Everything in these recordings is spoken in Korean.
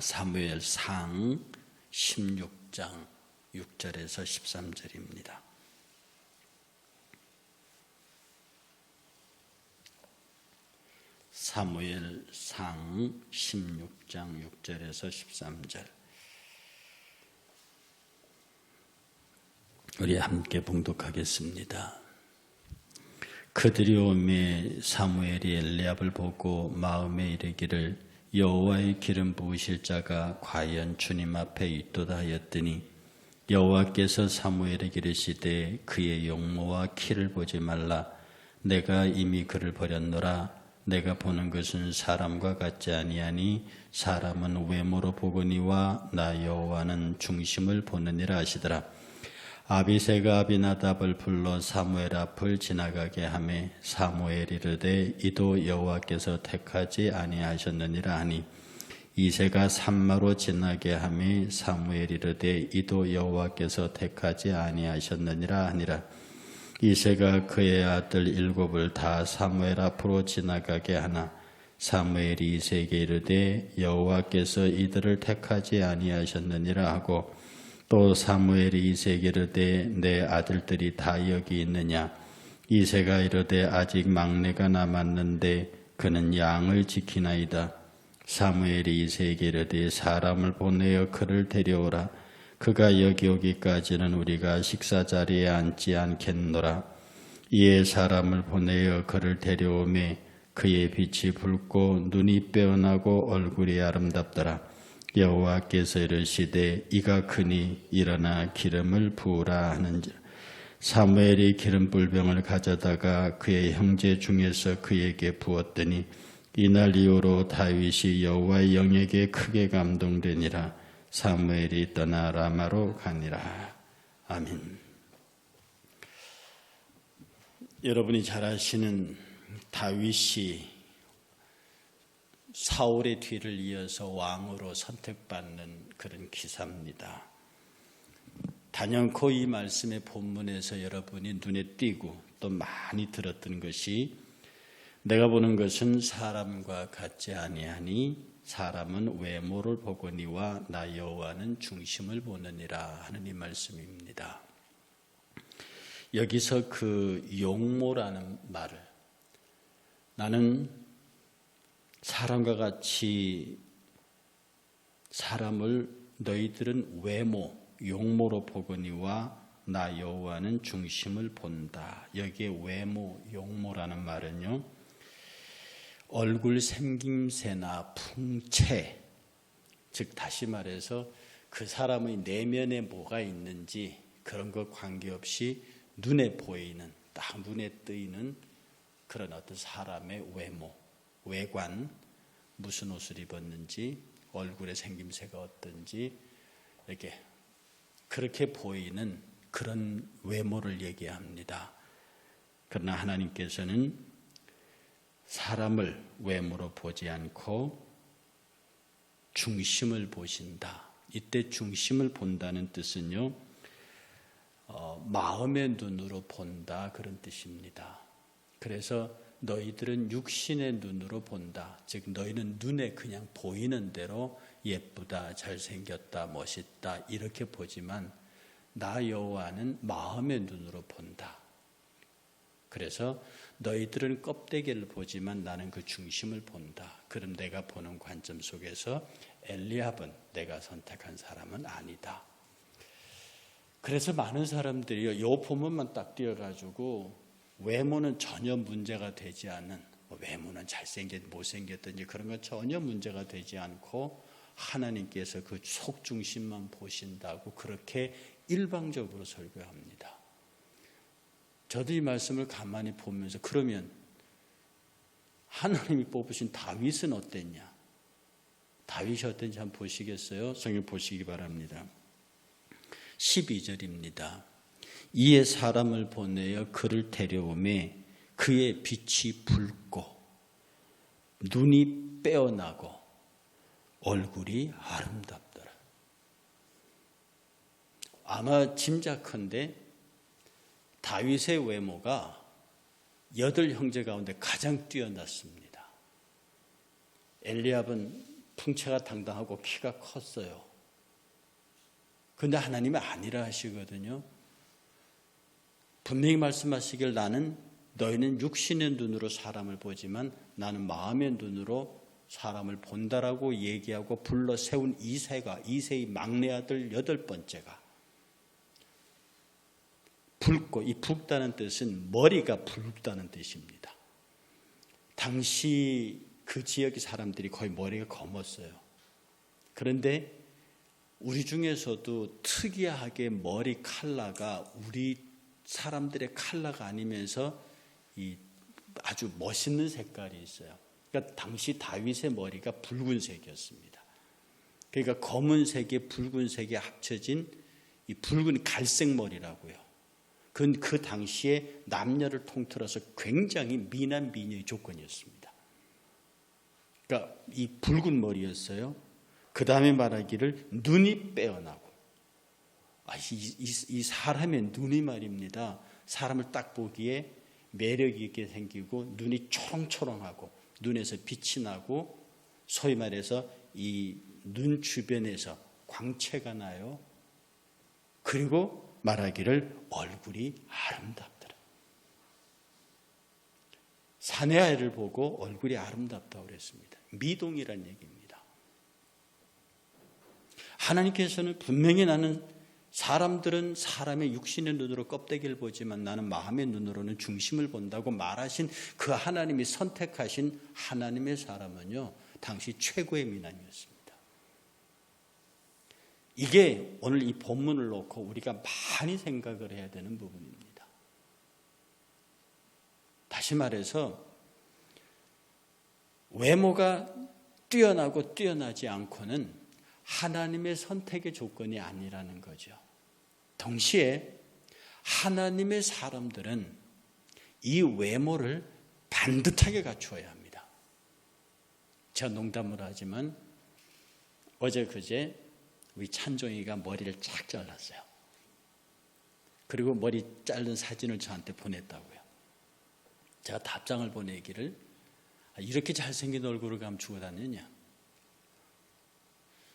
사무엘 상 16장 6절에서 13절입니다. 사무엘 상 16장 6절에서 13절 우리 함께 봉독하겠습니다. 그들이 오매 사무엘이 엘리압을 보고 마음에 이르기를 여호와의 기름 부으실 자가 과연 주님 앞에 있도다 하였더니 여호와께서 사무엘에게 이르시되 그의 용모와 키를 보지 말라. 내가 이미 그를 버렸노라. 내가 보는 것은 사람과 같지 아니하니 사람은 외모로 보거니와 나 여호와는 중심을 보느니라 하시더라 아비새가 아비나답을 불러 사무엘 앞을 지나가게 하매 사무엘이 이르되 이도 여호와께서 택하지 아니하셨느니라 하니 이새가 산마로 지나게 하매 사무엘이 이르되 이도 여호와께서 택하지 아니하셨느니라 하니라. 이새가 그의 아들 일곱을 다 사무엘 앞으로 지나가게 하나 사무엘이 이새에게 이르되 여호와께서 이들을 택하지 아니하셨느니라 하고 또 사무엘이 이새에게 이르되 내 아들들이 다 여기 있느냐? 이새가 이르되 아직 막내가 남았는데 그는 양을 지키나이다. 사무엘이 이새에게 이르되 사람을 보내어 그를 데려오라. 그가 여기 오기까지는 우리가 식사 자리에 앉지 않겠노라. 이에 사람을 보내어 그를 데려오매 그의 빛이 붉고 눈이 빼어나고 얼굴이 아름답더라 여호와께서 이르시되 이가 크니 일어나 기름을 부으라 하는지 사무엘이 기름 불병을 가져다가 그의 형제 중에서 그에게 부었더니 이날 이후로 다윗이 여호와의 영에게 크게 감동되니라. 사무엘이 떠나 라마로 가니라. 아멘. 여러분이 잘 아시는 다윗이 사울의 뒤를 이어서 왕으로 선택받는 그런 기사입니다. 단연코 이 말씀의 본문에서 여러분이 눈에 띄고 또 많이 들었던 것이 내가 보는 것은 사람과 같지 아니하니 사람은 외모를 보거니와 나 여호와는 중심을 보느니라 하는 이 말씀입니다. 여기서 그 용모라는 말을 나는 사람과 같이 사람을 너희들은 외모, 용모로 보거니와 나 여호와는 중심을 본다. 여기에 외모, 용모라는 말은요. 얼굴 생김새나 풍채, 즉 다시 말해서 그 사람의 내면에 뭐가 있는지 그런 것 관계없이 눈에 보이는 딱 눈에 뜨이는 그런 어떤 사람의 외모 외관, 무슨 옷을 입었는지, 얼굴의 생김새가 어떤지, 이렇게 그렇게 보이는 그런 외모를 얘기합니다. 그러나 하나님께서는 사람을 외모로 보지 않고 중심을 보신다. 이때 중심을 본다는 뜻은요, 어, 마음의 눈으로 본다. 그런 뜻입니다. 그래서 너희들은 육신의 눈으로 본다. 즉 너희는 눈에 그냥 보이는 대로 예쁘다, 잘생겼다, 멋있다 이렇게 보지만 나 여호와는 마음의 눈으로 본다. 그래서 너희들은 껍데기를 보지만 나는 그 중심을 본다. 그럼 내가 보는 관점 속에서 엘리압은 내가 선택한 사람은 아니다. 그래서 많은 사람들이 요 본문만 딱 띄어가지고 외모는 전혀 문제가 되지 않는 뭐 외모는 잘생겼 못생겼든지 그런 건 전혀 문제가 되지 않고 하나님께서 그 속중심만 보신다고 그렇게 일방적으로 설교합니다. 저도 이 말씀을 가만히 보면서 그러면 하나님이 뽑으신 다윗은 어땠냐? 다윗이 어땠는지 한번 보시겠어요? 성경 보시기 바랍니다. 12절입니다. 이에 사람을 보내어 그를 데려오매 그의 빛이 붉고 눈이 빼어나고 얼굴이 아름답더라. 아마 짐작컨대 다윗의 외모가 여덟 형제 가운데 가장 뛰어났습니다. 엘리압은 풍채가 당당하고 키가 컸어요. 근데 하나님이 아니라 하시거든요. 분명히 말씀하시길 나는 너희는 육신의 눈으로 사람을 보지만 나는 마음의 눈으로 사람을 본다라고 얘기하고 불러 세운 이세가 이세의 막내 아들 여덟 번째가 붉고 이 붉다는 뜻은 머리가 붉다는 뜻입니다. 당시 그 지역의 사람들이 거의 머리가 검었어요. 그런데 우리 중에서도 특이하게 머리 칼라가 우리 사람들의 칼라가 아니면서 이 아주 멋있는 색깔이 있어요. 그러니까 당시 다윗의 머리가 붉은색이었습니다. 그러니까 검은색에 붉은색이 합쳐진 이 붉은 갈색 머리라고요. 그건 그 당시에 남녀를 통틀어서 굉장히 미남 미녀의 조건이었습니다. 그러니까 이 붉은 머리였어요. 그 다음에 말하기를 눈이 빼어나고 아, 이, 이, 이 사람의 눈이 말입니다. 사람을 딱 보기에 매력 있게 생기고 눈이 초롱초롱하고 눈에서 빛이 나고 소위 말해서 이 눈 주변에서 광채가 나요. 그리고 말하기를 얼굴이 아름답더라. 사내 아이를 보고 얼굴이 아름답다고 그랬습니다. 미동이란 얘기입니다. 하나님께서는 분명히 나는 사람들은 사람의 육신의 눈으로 껍데기를 보지만 나는 마음의 눈으로는 중심을 본다고 말하신 그 하나님이 선택하신 하나님의 사람은요, 당시 최고의 미남이었습니다. 이게 오늘 이 본문을 놓고 우리가 많이 생각을 해야 되는 부분입니다. 다시 말해서 외모가 뛰어나고 뛰어나지 않고는 하나님의 선택의 조건이 아니라는 거죠. 동시에 하나님의 사람들은 이 외모를 반듯하게 갖추어야 합니다. 제가 농담을 하지만 어제 그제 우리 찬종이가 머리를 쫙 잘랐어요. 그리고 머리 자른 사진을 저한테 보냈다고요. 제가 답장을 보내기를 아, 이렇게 잘생긴 얼굴을 주고 다니냐.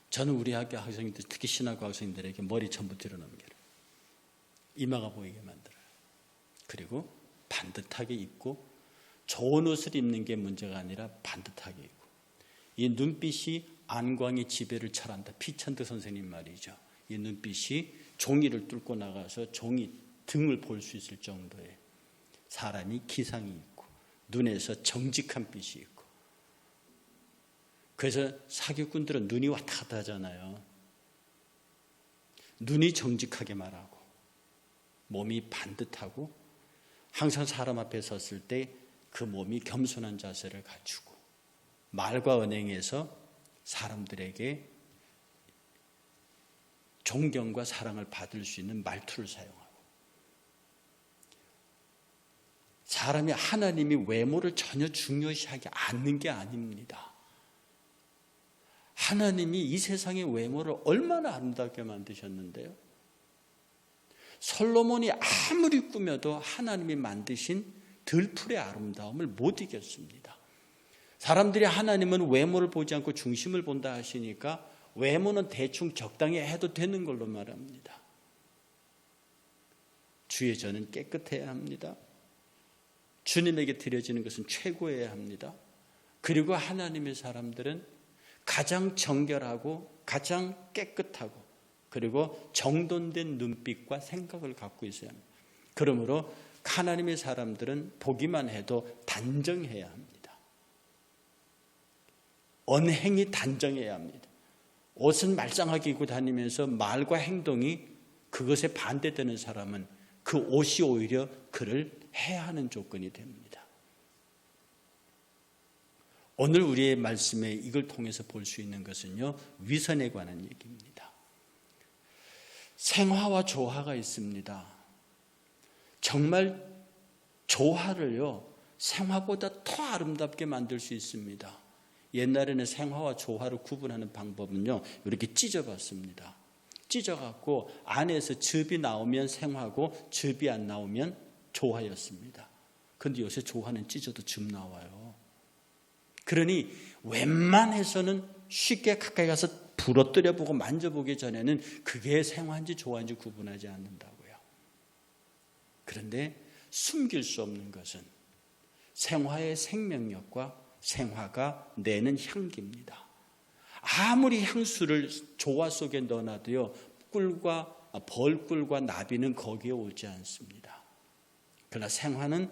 저는 우리 학교 학생들, 특히 신학교 학생들에게 머리 전부 들어넘겨요. 이마가 보이게 만들어요. 그리고 반듯하게 입고 좋은 옷을 입는 게 문제가 아니라 반듯하게 입고 이 눈빛이 안광이 지배를 철한다. 피찬드 선생님 말이죠. 이 눈빛이 종이를 뚫고 나가서 종이 등을 볼 수 있을 정도의 사람이 기상이 있고 눈에서 정직한 빛이 있고 그래서 사기꾼들은 눈이 왔다 갔다 하잖아요. 눈이 정직하게 말하고 몸이 반듯하고 항상 사람 앞에 섰을 때 그 몸이 겸손한 자세를 갖추고 말과 언행에서 사람들에게 존경과 사랑을 받을 수 있는 말투를 사용하고 사람이 하나님이 외모를 전혀 중요시하지 않는 게 아닙니다. 하나님이 이 세상의 외모를 얼마나 아름답게 만드셨는데요. 솔로몬이 아무리 꾸며도 하나님이 만드신 들풀의 아름다움을 못 이겼습니다. 사람들이 하나님은 외모를 보지 않고 중심을 본다 하시니까 외모는 대충 적당히 해도 되는 걸로 말합니다. 주의 전은 깨끗해야 합니다. 주님에게 드려지는 것은 최고여야 합니다. 그리고 하나님의 사람들은 가장 정결하고 가장 깨끗하고 그리고 정돈된 눈빛과 생각을 갖고 있어야 합니다. 그러므로 하나님의 사람들은 보기만 해도 단정해야 합니다. 언행이 단정해야 합니다. 옷은 말짱하게 입고 다니면서 말과 행동이 그것에 반대되는 사람은 그 옷이 오히려 그를 해야 하는 조건이 됩니다. 오늘 우리의 말씀에 이걸 통해서 볼 수 있는 것은요, 위선에 관한 얘기입니다. 생화와 조화가 있습니다. 정말 조화를요, 생화보다 더 아름답게 만들 수 있습니다. 옛날에는 생화와 조화를 구분하는 방법은요, 이렇게 찢어봤습니다. 찢어갖고 안에서 즙이 나오면 생화고 즙이 안 나오면 조화였습니다. 그런데 요새 조화는 찢어도 즙 나와요. 그러니 웬만해서는 쉽게 가까이 가서 부러뜨려 보고 만져보기 전에는 그게 생화인지 좋아인지 구분하지 않는다고요. 그런데 숨길 수 없는 것은 생화의 생명력과 생화가 내는 향기입니다. 아무리 향수를 조화 속에 넣어놔도요, 꿀과 아, 벌꿀과 나비는 거기에 오지 않습니다. 그러나 생화는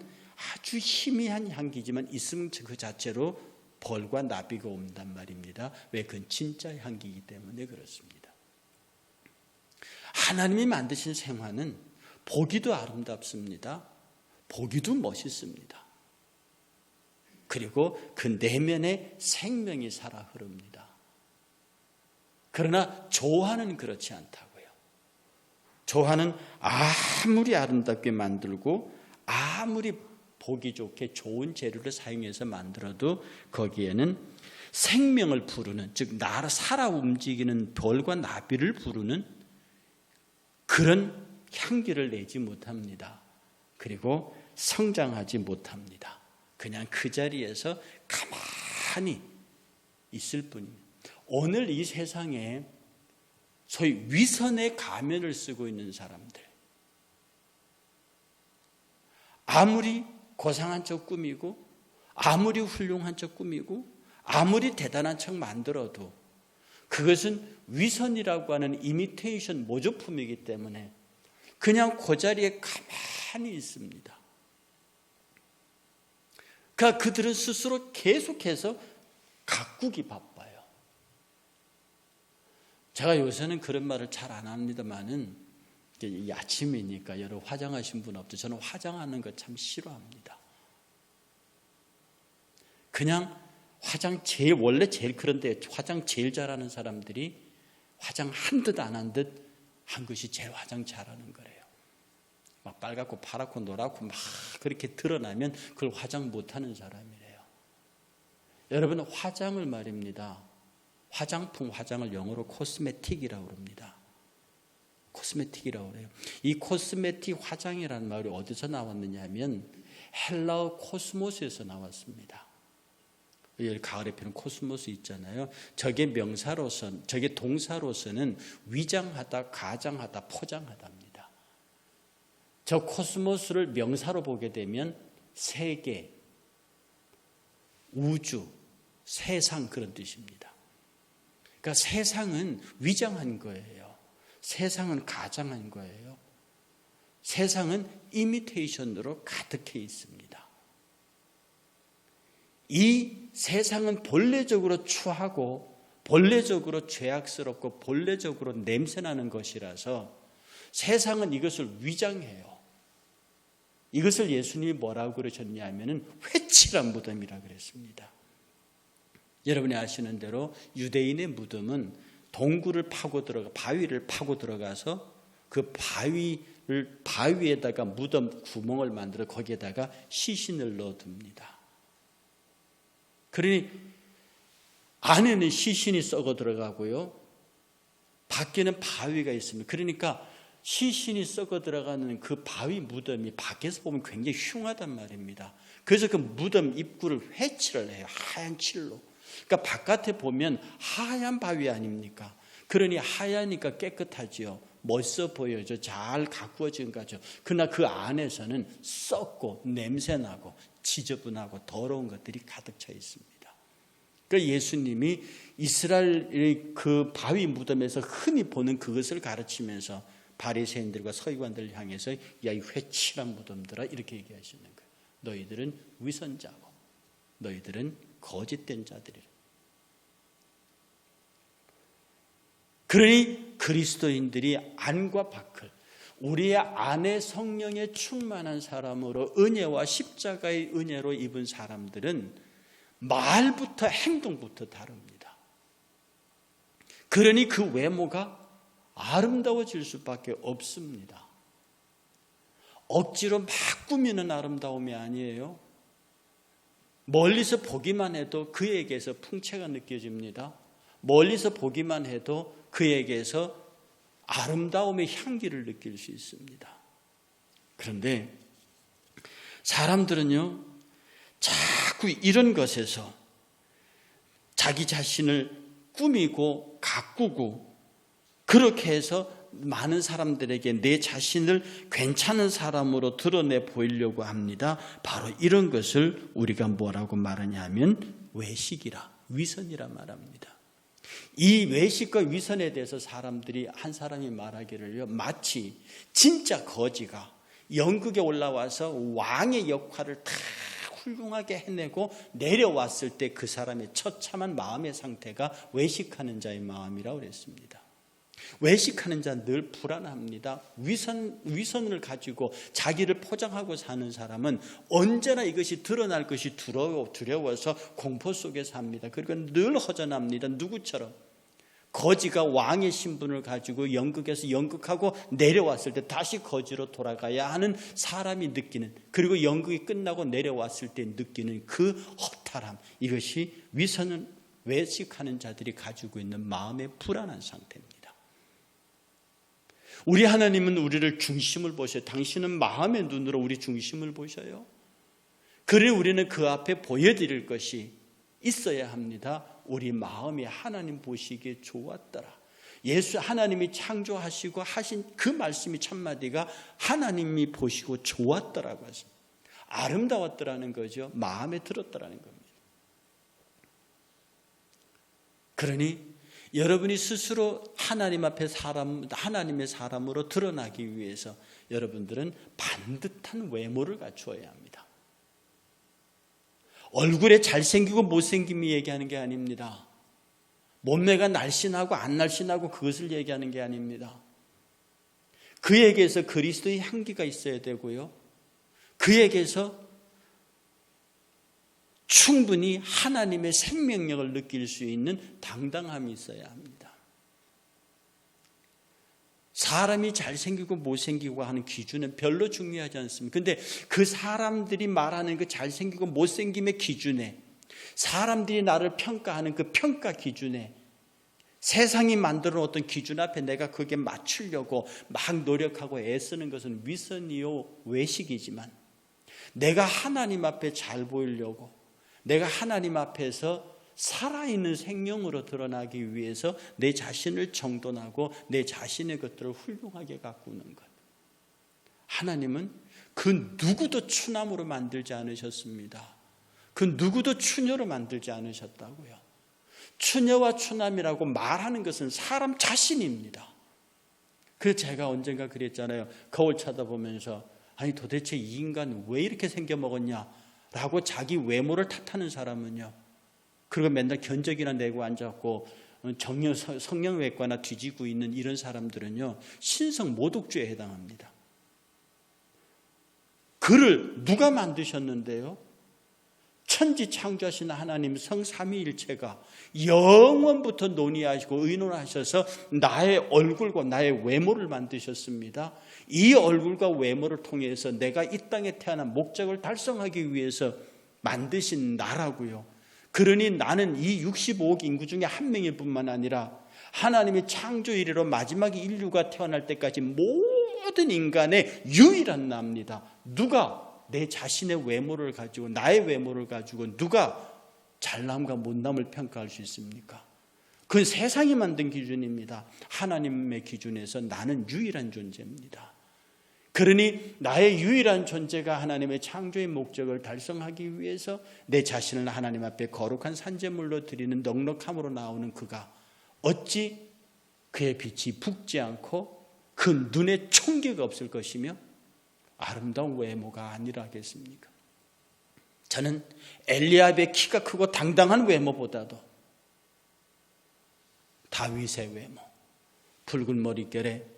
아주 희미한 향기지만 있으면 그 자체로 벌과 나비가 온단 말입니다. 왜? 그건 진짜 향기이기 때문에 그렇습니다. 하나님이 만드신 생화는 보기도 아름답습니다. 보기도 멋있습니다. 그리고 그 내면에 생명이 살아 흐릅니다. 그러나 조화는 그렇지 않다고요. 조화는 아무리 아름답게 만들고 아무리 보기 좋게 좋은 재료를 사용해서 만들어도 거기에는 생명을 부르는 즉 나라 살아 움직이는 벌과 나비를 부르는 그런 향기를 내지 못합니다. 그리고 성장하지 못합니다. 그냥 그 자리에서 가만히 있을 뿐입니다. 오늘 이 세상에 소위 위선의 가면을 쓰고 있는 사람들. 아무리 고상한 척 꾸미고, 아무리 훌륭한 척 꾸미고, 아무리 대단한 척 만들어도 그것은 위선이라고 하는 이미테이션 모조품이기 때문에 그냥 그 자리에 가만히 있습니다. 그러니까 그들은 스스로 계속해서 가꾸기 바빠요. 제가 요새는 그런 말을 잘 안 합니다만은 이 아침이니까 여러 화장하신 분 없죠. 저는 화장하는 거 참 싫어합니다. 그냥 화장 제일 원래 제일 그런데 화장 제일 잘하는 사람들이 화장 한 듯 안 한 듯 한 것이 제일 화장 잘하는 거래요. 막 빨갛고 파랗고 노랗고 막 그렇게 드러나면 그걸 화장 못하는 사람이래요. 여러분 화장을 말입니다. 화장품 화장을 영어로 코스메틱이라고 그럽니다. 코스메틱이라고 그래요. 이 코스메틱 화장이라는 말이 어디서 나왔느냐 하면 헬라어 코스모스에서 나왔습니다. 가을에 피는 코스모스 있잖아요. 저게 명사로서, 저게 동사로서는 위장하다, 가장하다, 포장하다입니다. 저 코스모스를 명사로 보게 되면 세계, 우주, 세상 그런 뜻입니다. 그러니까 세상은 위장한 거예요. 세상은 가장한 거예요. 세상은 이미테이션으로 가득해 있습니다. 이 세상은 본래적으로 추하고 본래적으로 죄악스럽고 본래적으로 냄새나는 것이라서 세상은 이것을 위장해요. 이것을 예수님이 뭐라고 그러셨냐 하면은 회칠한 무덤이라 그랬습니다. 여러분이 아시는 대로 유대인의 무덤은 동굴을 파고 들어가 바위를 파고 들어가서 그 바위를 바위에다가 무덤 구멍을 만들어 거기에다가 시신을 넣어둡니다. 그러니 안에는 시신이 썩어 들어가고요. 밖에는 바위가 있습니다. 그러니까 시신이 썩어 들어가는 그 바위 무덤이 밖에서 보면 굉장히 흉하단 말입니다. 그래서 그 무덤 입구를 회칠을 해요. 하얀 칠로. 그러니까 바깥에 보면 하얀 바위 아닙니까? 그러니 하얀니까 깨끗하지요. 멋있어 보여죠. 잘 가꾸어진 거죠. 그러나 그 안에서는 썩고 냄새나고 지저분하고 더러운 것들이 가득 차 있습니다. 그러니까 예수님이 이스라엘의 그 바위 무덤에서 흔히 보는 그것을 가르치면서 바리새인들과 서기관들을 향해서 야 이 회칠한 무덤들아 이렇게 얘기하시는 거예요. 너희들은 위선자고 너희들은 거짓된 자들이라. 그러니 그리스도인들이 안과 밖을 우리의 안에 성령에 충만한 사람으로 은혜와 십자가의 은혜로 입은 사람들은 말부터 행동부터 다릅니다. 그러니 그 외모가 아름다워질 수밖에 없습니다. 억지로 막 꾸미는 아름다움이 아니에요. 멀리서 보기만 해도 그에게서 풍채가 느껴집니다. 멀리서 보기만 해도 그에게서 아름다움의 향기를 느낄 수 있습니다. 그런데 사람들은요, 자꾸 이런 것에서 자기 자신을 꾸미고 가꾸고 그렇게 해서 많은 사람들에게 내 자신을 괜찮은 사람으로 드러내 보이려고 합니다. 바로 이런 것을 우리가 뭐라고 말하냐면 외식이라 위선이라 말합니다. 이 외식과 위선에 대해서 사람들이 한 사람이 말하기를요 마치 진짜 거지가 연극에 올라와서 왕의 역할을 다 훌륭하게 해내고 내려왔을 때 그 사람의 처참한 마음의 상태가 외식하는 자의 마음이라고 그랬습니다. 외식하는 자늘 불안합니다. 위선, 위선을 가지고 자기를 포장하고 사는 사람은 언제나 이것이 드러날 것이 두려워, 두려워서 공포 속에 삽니다. 그리고 늘 허전합니다. 누구처럼. 거지가 왕의 신분을 가지고 연극에서 연극하고 내려왔을 때 다시 거지로 돌아가야 하는 사람이 느끼는 그리고 연극이 끝나고 내려왔을 때 느끼는 그 허탈함 이것이 위선을 외식하는 자들이 가지고 있는 마음의 불안한 상태입니다. 우리 하나님은 우리를 중심을 보셔요. 당신은 마음의 눈으로 우리 중심을 보셔요. 그래 우리는 그 앞에 보여드릴 것이 있어야 합니다. 우리 마음이 하나님 보시기에 좋았더라. 예수 하나님이 창조하시고 하신 그 말씀이 첫마디가 하나님이 보시고 좋았더라고 했습니다. 아름다웠더라는 거죠. 마음에 들었더라는 겁니다. 그러니 여러분이 스스로 하나님 앞에 사람, 하나님의 사람으로 드러나기 위해서 여러분들은 반듯한 외모를 갖추어야 합니다. 얼굴에 잘생기고 못생김이 얘기하는 게 아닙니다. 몸매가 날씬하고 안 날씬하고 그것을 얘기하는 게 아닙니다. 그에게서 그리스도의 향기가 있어야 되고요. 그에게서 충분히 하나님의 생명력을 느낄 수 있는 당당함이 있어야 합니다. 사람이 잘생기고 못생기고 하는 기준은 별로 중요하지 않습니다. 근데 그 사람들이 말하는 그 잘생기고 못생김의 기준에 사람들이 나를 평가하는 그 평가 기준에 세상이 만들어 어떤 기준 앞에 내가 그게 맞추려고 막 노력하고 애쓰는 것은 위선이요 외식이지만 내가 하나님 앞에 잘 보이려고 내가 하나님 앞에서 살아있는 생명으로 드러나기 위해서 내 자신을 정돈하고 내 자신의 것들을 훌륭하게 가꾸는 것. 하나님은 그 누구도 추남으로 만들지 않으셨습니다. 그 누구도 추녀로 만들지 않으셨다고요. 추녀와 추남이라고 말하는 것은 사람 자신입니다. 그래서 제가 언젠가 그랬잖아요. 거울 쳐다보면서 아니 도대체 이 인간 왜 이렇게 생겨 먹었냐? 라고 자기 외모를 탓하는 사람은요. 그리고 맨날 견적이나 내고 앉았고 정령 성령외과나 뒤지고 있는 이런 사람들은요. 신성 모독죄에 해당합니다. 그를 누가 만드셨는데요? 천지 창조하신 하나님 성삼위일체가 영원부터 논의하시고 의논하셔서 나의 얼굴과 나의 외모를 만드셨습니다. 이 얼굴과 외모를 통해서 내가 이 땅에 태어난 목적을 달성하기 위해서 만드신 나라고요. 그러니 나는 이 65억 인구 중에 한 명일 뿐만 아니라 하나님의 창조 이래로 마지막 인류가 태어날 때까지 모든 인간의 유일한 나입니다. 누가 내 자신의 외모를 가지고 나의 외모를 가지고 누가 잘남과 못남을 평가할 수 있습니까? 그건 세상이 만든 기준입니다. 하나님의 기준에서 나는 유일한 존재입니다. 그러니 나의 유일한 존재가 하나님의 창조의 목적을 달성하기 위해서 내 자신을 하나님 앞에 거룩한 산재물로 드리는 넉넉함으로 나오는 그가 어찌 그의 빛이 붓지 않고 그 눈에 총기가 없을 것이며 아름다운 외모가 아니라겠습니까? 저는 엘리압의 키가 크고 당당한 외모보다도 다윗의 외모, 붉은 머릿결에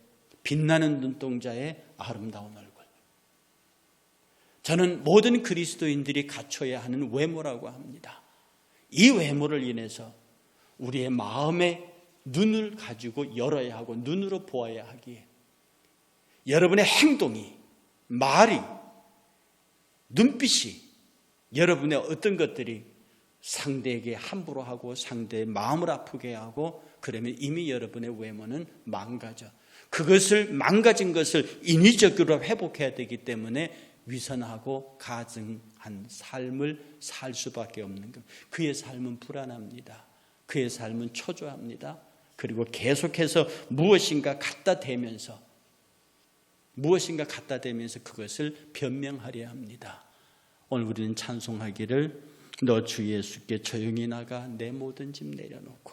빛나는 눈동자의 아름다운 얼굴. 저는 모든 그리스도인들이 갖춰야 하는 외모라고 합니다. 이 외모를 인해서 우리의 마음의 눈을 가지고 열어야 하고 눈으로 보아야 하기에 여러분의 행동이 말이, 눈빛이 여러분의 어떤 것들이 상대에게 함부로 하고 상대의 마음을 아프게 하고 그러면 이미 여러분의 외모는 망가져. 그것을 망가진 것을 인위적으로 회복해야 되기 때문에 위선하고 가증한 삶을 살 수밖에 없는 것. 그의 삶은 불안합니다. 그의 삶은 초조합니다. 그리고 계속해서 무엇인가 갖다 대면서 무엇인가 갖다 대면서 그것을 변명하려 합니다. 오늘 우리는 찬송하기를 너 주 예수께 조용히 나가 내 모든 짐 내려놓고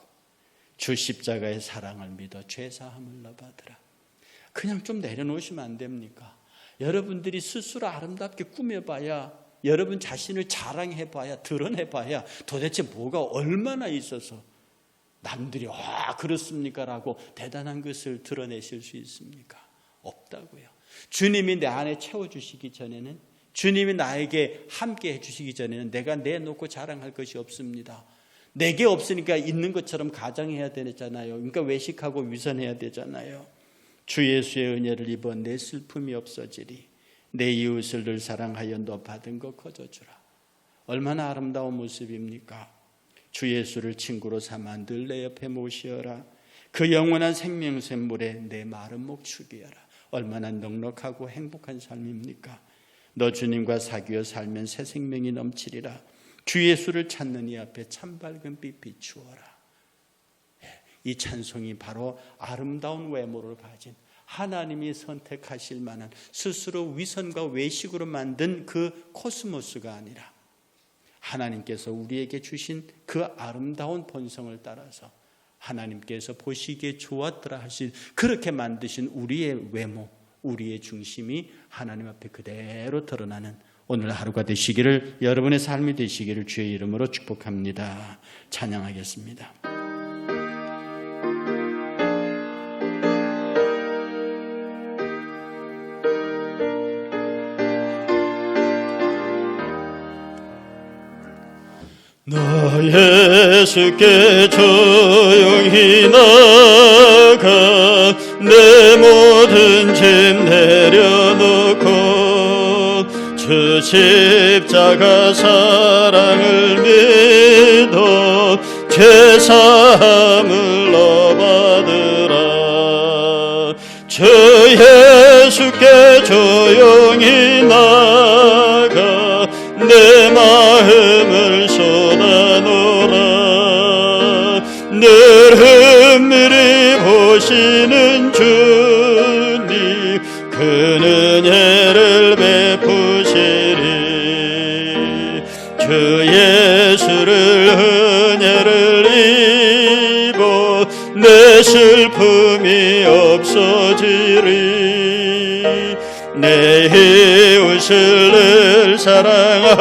주 십자가의 사랑을 믿어 죄 사함을 너받으라. 그냥 좀 내려놓으시면 안 됩니까? 여러분들이 스스로 아름답게 꾸며봐야 여러분 자신을 자랑해봐야 드러내봐야 도대체 뭐가 얼마나 있어서 남들이 와 그렇습니까 라고 대단한 것을 드러내실 수 있습니까? 없다고요. 주님이 내 안에 채워주시기 전에는 주님이 나에게 함께 해주시기 전에는 내가 내놓고 자랑할 것이 없습니다. 내게 없으니까 있는 것처럼 가정해야 되잖아요. 그러니까 외식하고 위선해야 되잖아요. 주 예수의 은혜를 입어 내 슬픔이 없어지리. 내 이웃을 늘 사랑하여 너 받은 것 거저주라. 얼마나 아름다운 모습입니까? 주 예수를 친구로 삼아 늘 내 옆에 모시어라. 그 영원한 생명샘물에 내 마른 목 축이어라. 얼마나 넉넉하고 행복한 삶입니까? 너 주님과 사귀어 살면 새 생명이 넘치리라. 주 예수를 찾는 이 앞에 참 밝은 빛 비추어라. 이 찬송이 바로 아름다운 외모를 가진 하나님이 선택하실 만한 스스로 위선과 외식으로 만든 그 코스모스가 아니라 하나님께서 우리에게 주신 그 아름다운 본성을 따라서 하나님께서 보시기에 좋았더라 하신 그렇게 만드신 우리의 외모, 우리의 중심이 하나님 앞에 그대로 드러나는 오늘 하루가 되시기를 여러분의 삶이 되시기를 주의 이름으로 축복합니다. 찬양하겠습니다. 예수께 조용히 나가 내 모든 짐 내려놓고 주 십자가 사랑을 믿어 그 은혜를 베푸시리. 주 예수를 은혜를 입어 내 슬픔이 없어지리. 내 이웃을 늘 사랑하여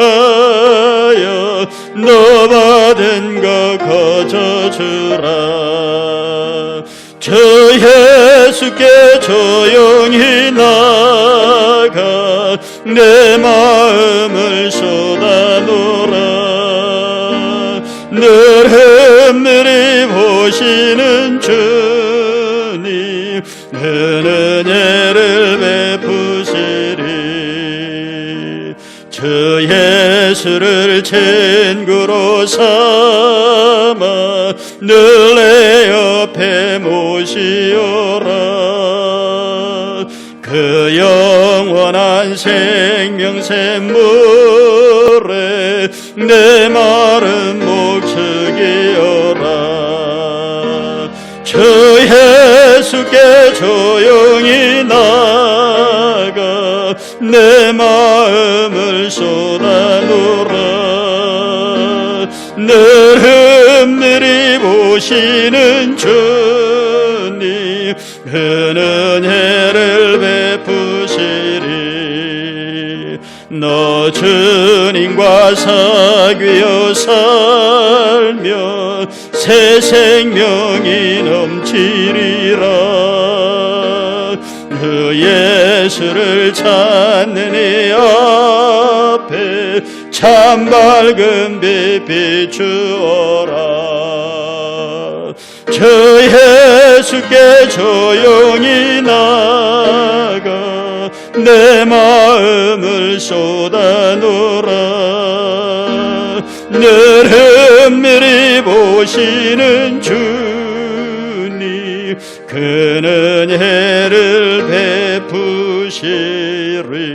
너 받은 것 거저주라. 저 예수 께 조용히 나가 내 마음을 쏟아놓으라. 늘 은밀히 보시는 주님 은혜를 베푸시리. 저 예수를 친구로 삼아 늘 내 옆에 모시오라 그 영원한 생명샘물에 내 마른 목축이어라. 저 예수께 조용히 나가 내 마음을 쏟아놓으라. 늘 은밀히 보시는 주님 그 은혜 너 주님과 사귀어 살면 새 생명이 넘치리라. 그 예수를 찾는 이 앞에 참 밝은 빛 비추어라. 저 예수께 조용히 나가 내 마음을 쏟아놓으라. 늘 은밀히 보시는 주님 그 은혜를 베푸시리